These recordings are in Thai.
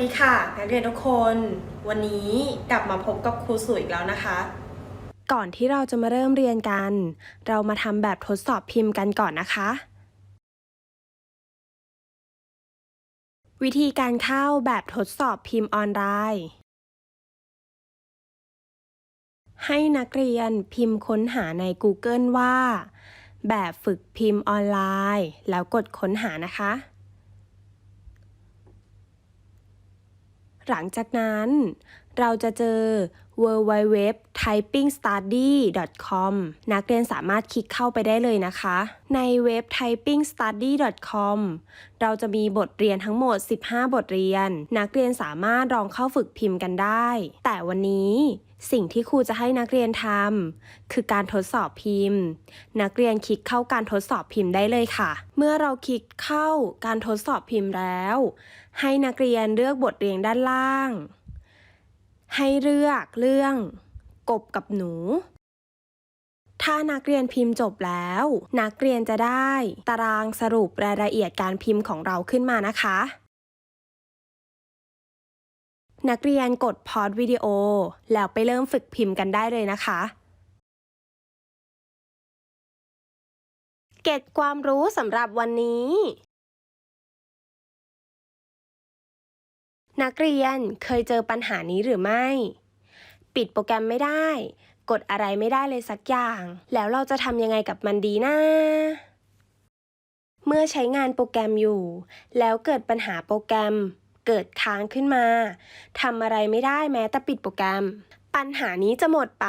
ดีค่ะนักเรียนทุกคน วันนี้กลับมาพบกับครูสุอีกแล้วนะคะ ก่อนที่เราจะมาเริ่มเรียนกัน เรามาทำแบบทดสอบพิมพ์กันก่อนนะคะ วิธีการเข้าแบบทดสอบพิมพ์ออนไลน์ให้นักเรียนพิมพ์ค้นหาใน Google ว่า แบบฝึกพิมพ์ออนไลน์ แล้วกดค้นหานะคะ หลังจากนั้น เราจะเจอ www.typingstudy.com นักเรียนสามารถคลิกเข้าไปได้เลยนะคะ ในเว็บ typingstudy.com เราจะมีบทเรียนทั้งหมด 15 บทเรียน นักเรียนสามารถลองเข้าฝึกพิมพ์กันได้ แต่วันนี้สิ่งที่ครูจะให้นักเรียนทำคือการทดสอบพิมพ์ นักเรียนคลิกเข้าการทดสอบพิมพ์ได้เลยค่ะ เมื่อเราคลิกเข้าการทดสอบพิมพ์แล้ว ให้นักเรียนเลือกบทเรียนด้านล่าง ให้เลือกเรื่อง กบกับหนู ถ้านักเรียนพิมพ์จบแล้ว นักเรียนจะได้ตารางสรุปรายละเอียดการพิมพ์ของเราขึ้นมานะคะ นักเรียนกดพอดวิดีโอ แล้วไปเริ่มฝึกพิมพ์กันได้เลยนะคะเก็บความรู้สำหรับวันนี้ นักเรียนเคยเจอปัญหานี้หรือไม่ ปิดโปรแกรมไม่ได้ กดอะไรไม่ได้เลยสักอย่าง แล้วเราจะทำยังไงกับมันดีนะเมื่อใช้งานโปรแกรมอยู่ แล้วเกิดปัญหาโปรแกรม เกิดค้างขึ้นมาทำอะไรไม่ได้แม้แต่ปิดโปรแกรม ปัญหานี้จะหมดไป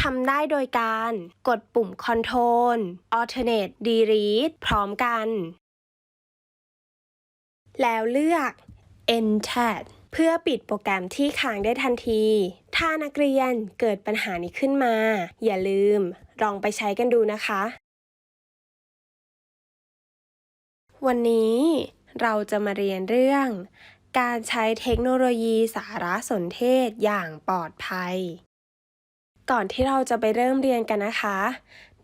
ทำได้โดยการกดปุ่ม control Alternate Delete พร้อมกัน แล้วเลือก Enter เพื่อปิดโปรแกรมที่ค้างได้ทันที ถ้านักเรียนเกิดปัญหานี้ขึ้นมา อย่าลืมลองไปใช้กันดูนะคะ วันนี้เราจะมาเรียนเรื่อง การใช้เทคโนโลยีสารสนเทศอย่างปลอดภัย ก่อนที่เราจะไปเริ่มเรียนกันนะคะ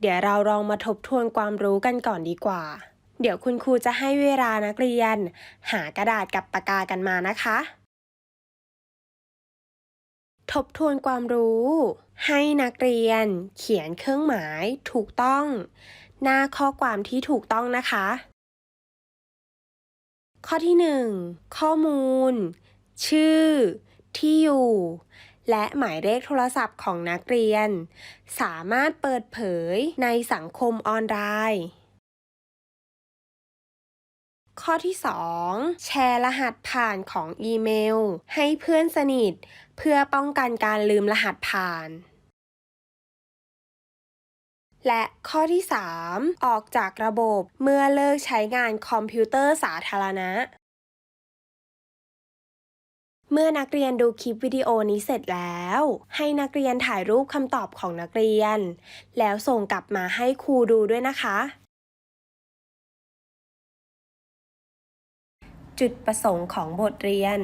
เดี๋ยวเราลองมาทบทวนความรู้กันก่อนดีกว่า เดี๋ยวคุณครูจะให้เวลานักเรียน หากระดาษกับปากกากันมานะคะ ทบทวนความรู้ ให้นักเรียน เขียนเครื่องหมายถูกต้อง หน้าข้อความที่ถูกต้องนะคะ ข้อที่ 1 ข้อมูล ชื่อ ที่อยู่ และหมายเลขโทรศัพท์ของนักเรียน สามารถเปิดเผยในสังคมออนไลน์ ข้อที่ 2 แชร์รหัสผ่านของอีเมล ให้เพื่อนสนิท เพื่อป้องกันการลืมรหัสผ่าน และข้อที่ 3 ออกจากระบบเมื่อเลิกใช้งานคอมพิวเตอร์สาธารณะ เมื่อนักเรียนดูคลิปวิดีโอนี้เสร็จแล้ว ให้นักเรียนถ่ายรูปคำตอบของนักเรียน แล้วส่งกลับมาให้ครูดูด้วยนะคะ จุดประสงค์ของบทเรียน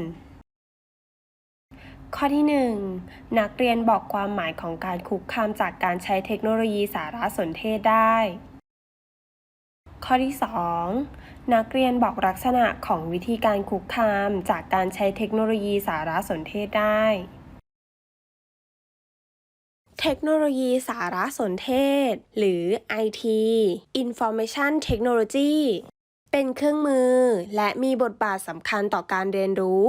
ข้อที่ 1 นักเรียนบอกความหมายของการคุกคามจากการใช้เทคโนโลยีสารสนเทศได้ ข้อที่ 2 นักเรียนบอกลักษณะของวิธีการคุกคามจากการใช้เทคโนโลยีสารสนเทศได้เทคโนโลยีสารสนเทศ หรือ IT Information Technology เป็นเครื่องมือและมีบทบาทสำคัญต่อการเรียนรู้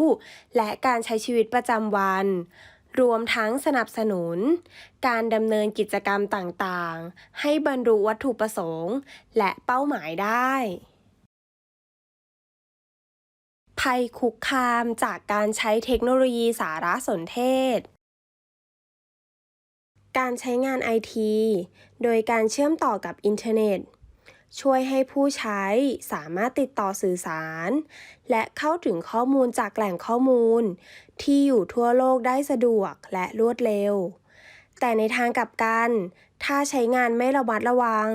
และการใช้ชีวิตประจำวัน รวมทั้งสนับสนุน การดำเนินกิจกรรมต่างๆ ให้บรรลุวัตถุประสงค์ และเป้าหมายได้ ภัยคุกคามจากการใช้เทคโนโลยีสารสนเทศการใช้งานไอที โดยการเชื่อมต่อกับอินเทอร์เน็ต ช่วยให้ผู้ใช้สามารถติดต่อสื่อสาร และเข้าถึงข้อมูลจากแหล่งข้อมูล ที่อยู่ทั่วโลกได้สะดวกและรวดเร็ว แต่ในทางกลับกัน ถ้าใช้งานไม่ระมัดระวัง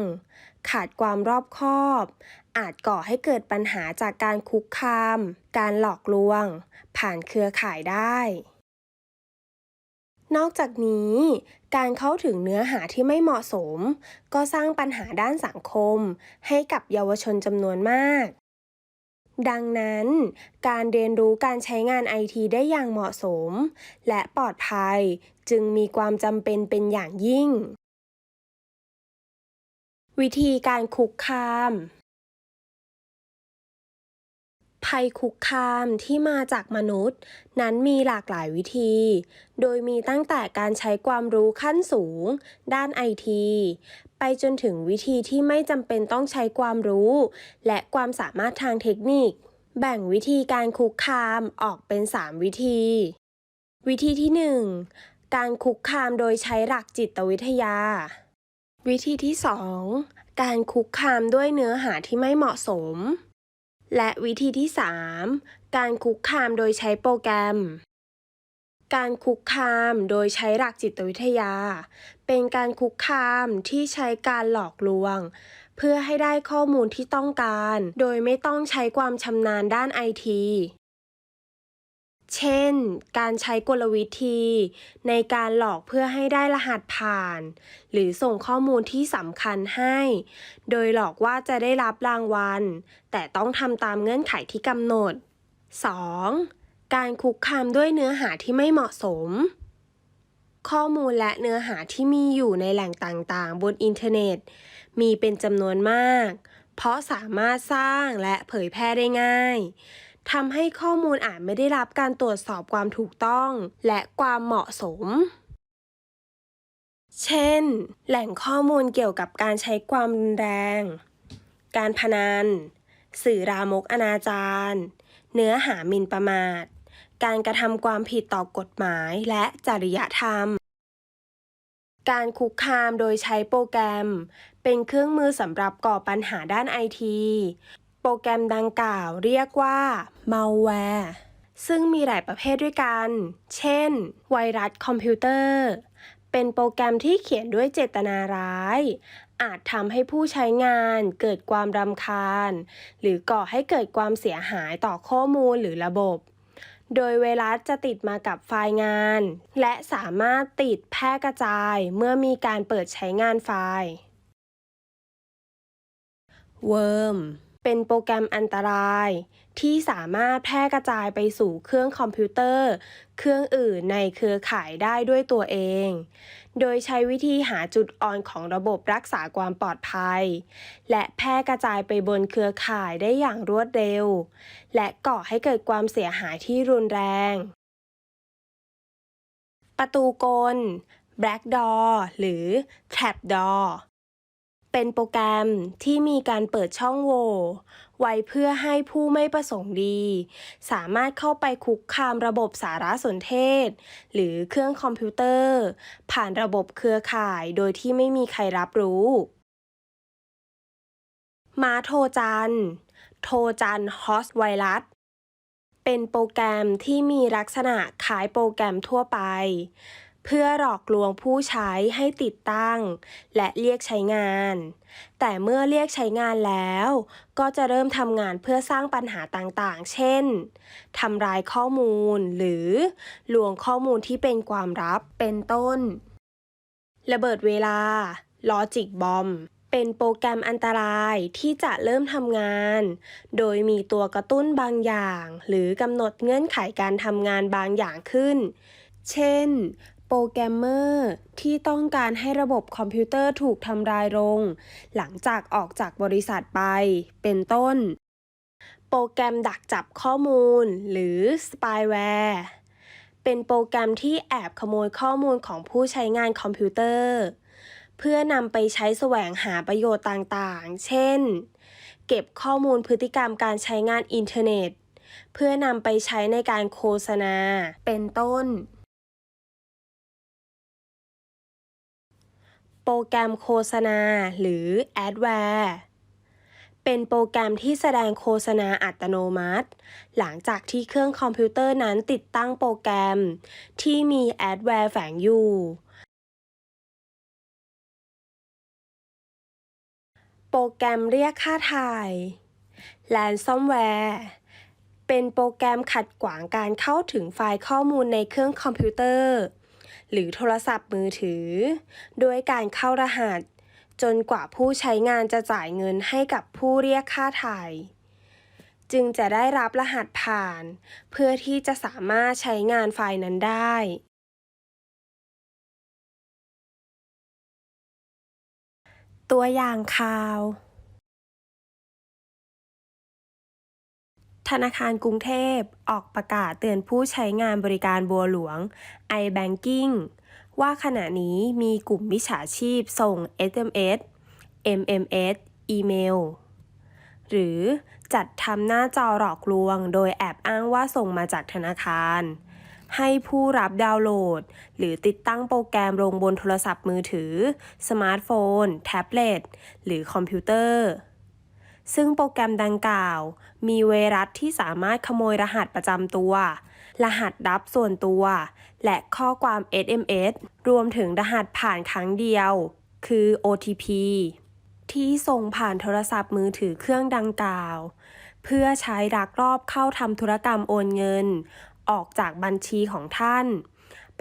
ขาดความรอบคอบ อาจก่อให้เกิดปัญหาจากการคุกคาม การหลอกลวง ผ่านเครือข่ายได้นอกจากนี้ การเข้าถึงเนื้อหาที่ไม่เหมาะสม ก็สร้างปัญหาด้านสังคม ให้กับเยาวชนจำนวนมาก ดังนั้น การเรียนรู้การใช้งานไอทีได้อย่างเหมาะสม และปลอดภัยจึงมีความจำเป็นเป็นอย่างยิ่ง วิธีการคุกคาม ภัยคุกคามที่มาจากมนุษย์ นั้นมีหลากหลายวิธี โดยมีตั้งแต่การใช้ความรู้ขั้นสูง ด้านไอที ไปจนถึงวิธีที่ไม่จำเป็นต้องใช้ความรู้ และความสามารถทางเทคนิค แบ่งวิธีการคุกคามออกเป็น 3 วิธี วิธีที่ 1 การคุกคามโดยใช้หลักจิตวิทยา วิธีที่ 2 การคุกคามด้วยเนื้อหาที่ไม่เหมาะสม และวิธีที่ 3 การคุกคามโดยใช้โปรแกรม การคุกคามโดยใช้หลักจิตวิทยา เป็นการคุกคามที่ใช้การหลอกลวง เพื่อให้ได้ข้อมูลที่ต้องการ โดยไม่ต้องใช้ความชำนาญด้านไอที เช่น การใช้กลวิธี ในการหลอกเพื่อให้ได้รหัสผ่าน หรือส่งข้อมูลที่สำคัญให้ โดยหลอกว่าจะได้รับรางวัล แต่ต้องทำตามเงื่อนไขที่กำหนด 2. การคุกคามด้วยเนื้อหาที่ไม่เหมาะสม ข้อมูลและเนื้อหาที่มีอยู่ในแหล่งต่างๆ บนอินเทอร์เน็ต มีเป็นจำนวนมาก เพราะสามารถสร้างและเผยแพร่ได้ง่าย ทำให้ข้อมูลอาจไม่ได้รับการตรวจสอบความถูกต้อง และความเหมาะสม เช่น แหล่งข้อมูลเกี่ยวกับการใช้ความรุนแรง การพนัน สื่อรามกอนาจารเนื้อหาหมิ่นประมาท การกระทำความผิดต่อกฎหมายและจริยธรรมการคุกคามโดยใช้โปรแกรม เป็นเครื่องมือสำหรับก่อปัญหาด้านไอที ปรแกรมดังกล่าวเรียกว่า malware ซึ่งมีหลายประเภทด้วยกัน เช่น ไวรัสคอมพิวเตอร์ เป็นโปรแกรมที่เขียนด้วยเจตนาร้าย อาจทำให้ผู้ใช้งานเกิดความรำคาญ หรือก่อให้เกิดความเสียหายต่อข้อมูลหรือระบบ โดยไวรัสจะติดมากับไฟล์งาน และสามารถติดแพร่กระจายเมื่อมีการเปิดใช้งานไฟล์ Worm เป็นโปรแกรมอันตราย ที่สามารถแพร่กระจายไปสู่เครื่องคอมพิวเตอร์ เครื่องอื่นในเครือข่ายได้ด้วยตัวเอง โดยใช้วิธีหาจุดอ่อนของระบบรักษาความปลอดภัย และแพร่กระจายไปบนเครือข่ายได้อย่างรวดเร็ว และก่อให้เกิดความเสียหายที่รุนแรง ประตูกล Blackdoor หรือ Trapdoor เป็นโปรแกรมที่มีการเปิดช่องโหว่ไว้เพื่อให้ผู้ไม่ประสงค์ดี สามารถเข้าไปคุกคามระบบสารสนเทศ หรือเครื่องคอมพิวเตอร์ ผ่านระบบเครือข่ายโดยที่ไม่มีใครรับรู้ มาโทรจัน โทรจันฮอสไวรัสเป็นโปรแกรมที่มีลักษณะคล้ายโปรแกรมทั่วไป เพื่อหลอกลวงผู้ใช้ให้ติดตั้ง และเรียกใช้งาน แต่เมื่อเรียกใช้งานแล้ว ก็จะเริ่มทำงานเพื่อสร้างปัญหาต่างๆ เช่นทำลายข้อมูล หรือลวงข้อมูลที่เป็นความลับเป็นต้น ระเบิดเวลา Logic Bomb เป็นโปรแกรมอันตรายที่จะเริ่มทำงาน โดยมีตัวกระตุ้นบางอย่าง หรือกำหนดเงื่อนไขการทำงานบางอย่างขึ้น เช่น โปรแกรมเมอร์ที่ต้องการให้ระบบคอมพิวเตอร์ถูกทำลายลง หลังจากออกจากบริษัทไป เป็นต้น โปรแกรมดักจับข้อมูล หรือ spyware เป็นโปรแกรมที่แอบขโมยข้อมูลของผู้ใช้งานคอมพิวเตอร์ เพื่อนำไปใช้แสวงหาประโยชน์ต่างๆ เช่น เก็บข้อมูลพฤติกรรมการใช้งานอินเทอร์เน็ต เพื่อนำไปใช้ในการโฆษณา เป็นต้น โปรแกรมโฆษณา หรือ Adware เป็นโปรแกรมที่แสดงโฆษณาอัตโนมัติ หลังจากที่เครื่องคอมพิวเตอร์นั้นติดตั้งโปรแกรม ที่มี Adware แฝงอยู่ โปรแกรมเรียกค่าถ่าย Ransomware เป็นโปรแกรมขัดขวางการเข้าถึงไฟล์ข้อมูลในเครื่องคอมพิวเตอร์ หรือโทรศัพท์มือถือด้วยการเข้ารหัส จนกว่าผู้ใช้งานจะจ่ายเงินให้กับผู้เรียกค่าถ่าย จึงจะได้รับรหัสผ่าน เพื่อที่จะสามารถใช้งานไฟล์นั้นได้ตัวอย่างข่าว ธนาคารกรุงเทพออกประกาศเตือนผู้ใช้งานบริการบัวหลวง iBanking ว่าขณะนี้มีกลุ่มมิจฉาชีพส่ง SMS MMS อีเมล หรือจัดทำหน้าจอหลอกลวง โดยแอบอ้างว่าส่งมาจากธนาคาร ให้ผู้รับดาวน์โหลด หรือติดตั้งโปรแกรมลงบนโทรศัพท์มือถือ สมาร์ทโฟน แท็บเล็ต หรือคอมพิวเตอร์ ซึ่งโปรแกรมดังกล่าว มีไวรัสที่สามารถขโมยรหัสประจำตัว รหัสลับส่วนตัว และข้อความ SMS รวมถึงรหัสผ่านครั้งเดียว คือ OTP ที่ส่งผ่านโทรศัพท์มือถือเครื่องดังกล่าว เพื่อใช้ลักลอบเข้าทำธุรกรรมโอนเงิน ออกจากบัญชีของท่าน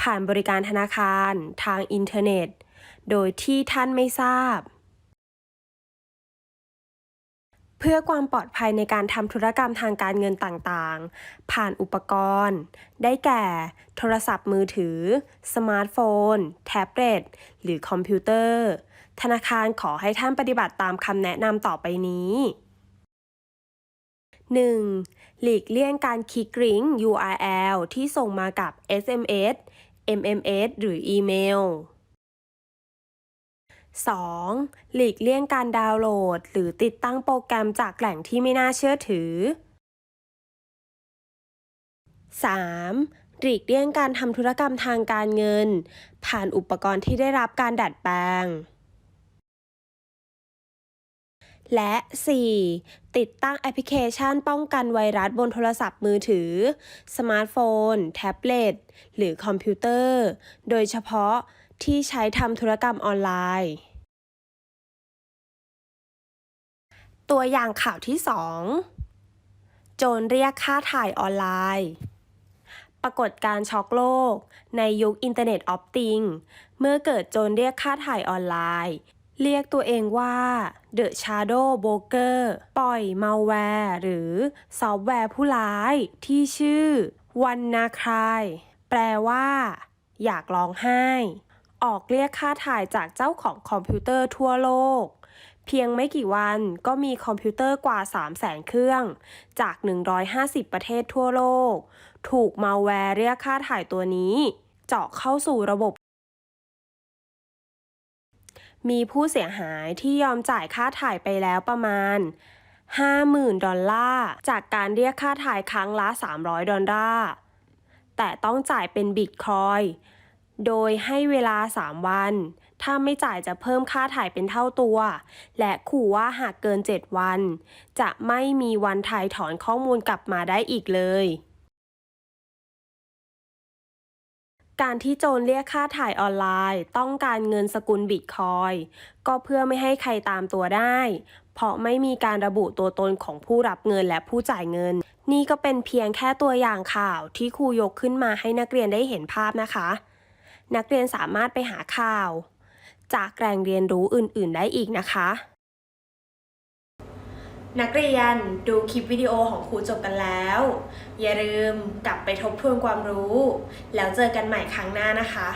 ผ่านบริการธนาคาร ทางอินเทอร์เน็ต โดยที่ท่านไม่ทราบ เพื่อความปลอดภัยในการทำธุรกรรมทางการเงินต่างๆ ผ่านอุปกรณ์ ได้แก่ โทรศัพท์มือถือ สมาร์ทโฟน แท็บเล็ต หรือคอมพิวเตอร์ ธนาคารขอให้ท่านปฏิบัติตามคำแนะนำต่อไปนี้ 1. หลีกเลี่ยงการคลิกลิงก์ URL ที่ส่งมากับ SMS MMS หรืออีเมล 2. หลีกเลี่ยงการดาวน์โหลด หรือติดตั้งโปรแกรมจากแหล่งที่ไม่น่าเชื่อถือ 3. หลีกเลี่ยงการทำธุรกรรมทางการเงิน ผ่านอุปกรณ์ที่ได้รับการดัดแปลง และ 4. ติดตั้งแอปพลิเคชันป้องกันไวรัสบนโทรศัพท์มือถือ สมาร์ทโฟน แท็บเล็ต หรือคอมพิวเตอร์ โดยเฉพาะ ที่ใช้ทำธุรกรรมออนไลน์ ตัวอย่างข่าวที่ 2 โจรเรียกค่าถ่ายออนไลน์ ปรากฏการช็อกโลก ในยุคอินเทอร์เน็ตออฟติงเมื่อเกิดโจรเรียกค่าถ่ายออนไลน์ เรียกตัวเองว่า The Shadow Broker ปล่อยมัลแวร์หรือซอฟต์แวร์ผู้ร้ายที่ชื่อวันนาคายแปลว่า อยากร้องไห้ ออกเรียกค่าถ่ายจากเจ้าของคอมพิวเตอร์ทั่วโลก เพียงไม่กี่วันก็มีคอมพิวเตอร์กว่า 3 0 0แสนเครื่อง จาก 150 ประเทศทั่วโลก ถูกมัลแวร์เรียกค่าถ่ายตัวนี้ เจาะเข้าสู่ระบบมีผู้เสียหายที่ยอมจ่ายค่าถ่ายไปแล้วประมาณ 50,000 ดอลลาร์ จากการเรียกค่าถ่ายครั้งละ 300 ดอลลาร์ แต่ต้องจ่ายเป็นบิตคอย โดยให้เวลา 3 วัน ถ้าไม่จ่ายจะเพิ่มค่าถ่ายเป็นเท่าตัว และขู่ว่าหากเกิน 7 วัน จะไม่มีวันถ่ายถอนข้อมูลกลับมาได้อีกเลย การที่โจรเรียกค่าถ่ายออนไลน์ ต้องการเงินสกุลบิตคอยน์ก็เพื่อไม่ให้ใครตามตัวได้ เพราะไม่มีการระบุตัวตนของผู้รับเงินและผู้จ่ายเงิน นี่ก็เป็นเพียงแค่ตัวอย่างข่าวที่ครูยกขึ้นมาให้นักเรียนได้เห็นภาพนะคะ นักเรียนสามารถไปหาข่าว จากแหล่งเรียนรู้อื่น ๆ ได้อีกนะคะ นักเรียนดูคลิปวิดีโอของครูจบกันแล้ว อย่าลืมกลับไปทบทวนความรู้ แล้วเจอกันใหม่ครั้งหน้านะคะ